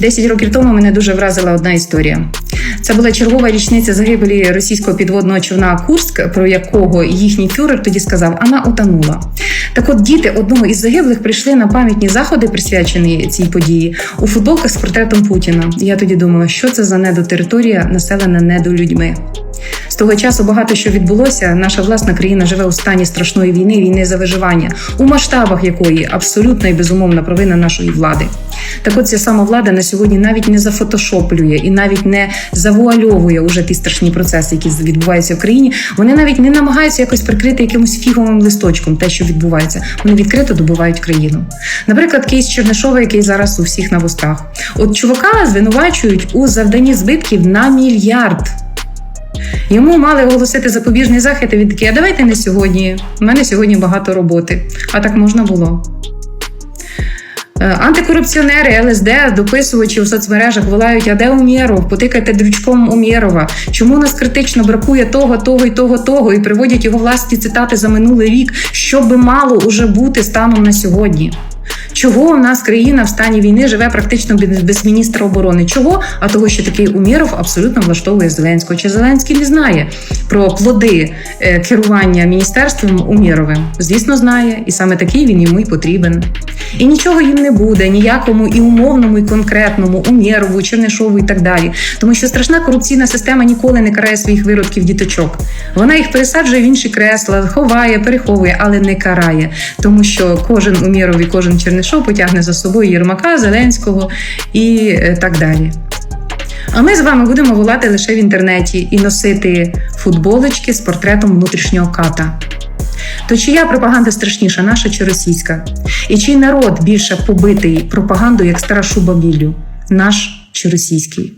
Десять років тому мене дуже вразила одна історія. Це була чергова річниця загибелі російського підводного човна Курськ, про якого їхній фюрер тоді сказав, вона утонула. Так от діти одного із загиблих прийшли на пам'ятні заходи, присвячені цій події, у футболках з портретом Путіна. Я тоді думала, що це за недотериторія, населена недолюдьми. Того часу багато що відбулося. Наша власна країна живе у стані страшної війни, війни за виживання, у масштабах якої абсолютна і безумовна провина нашої влади. Так от ця сама влада на сьогодні навіть не зафотошоплює і навіть не завуальовує уже ті страшні процеси, які відбуваються в країні. Вони навіть не намагаються якось прикрити якимось фіговим листочком те, що відбувається. Вони відкрито добивають країну. Наприклад, кейс Чернишова, який зараз у всіх на вустах. От чувака звинувачують у завданні збитків на мільярд. Йому мали оголосити запобіжний захід, і він такий, а давайте не сьогодні. У мене сьогодні багато роботи. А так можна було. Е, Антикорупціонери, ЛСД, дописувачі у соцмережах волають, а де Умєров? Потикайте дрючком Умєрова. Чому нас критично бракує того, того і того, того, і приводять його власні цитати за минулий рік, що би мало уже бути станом на сьогодні. Чого в нас країна в стані війни живе практично без міністра оборони? Чого? А того, що такий Уміров абсолютно влаштовує Зеленського. Чи Зеленський не знає про плоди е, керування міністерством Умєровим? Звісно, знає, і саме такий він йому й потрібен. І нічого їм не буде, ніякому і умовному, і конкретному, Умєрову, Чернишову і так далі. Тому що страшна корупційна система ніколи не карає своїх виродків діточок. Вона їх пересаджує в інші кресла, ховає, переховує, але не карає. Тому що кожен Умєров кожен Чернишов потягне за собою Єрмака, Зеленського і е, так далі. А ми з вами будемо волати лише в інтернеті і носити футболочки з портретом внутрішнього ката. То чия пропаганда страшніша, наша чи російська? І чий народ більше побитий пропагандою, як стара шуба біллю? Наш чи російський?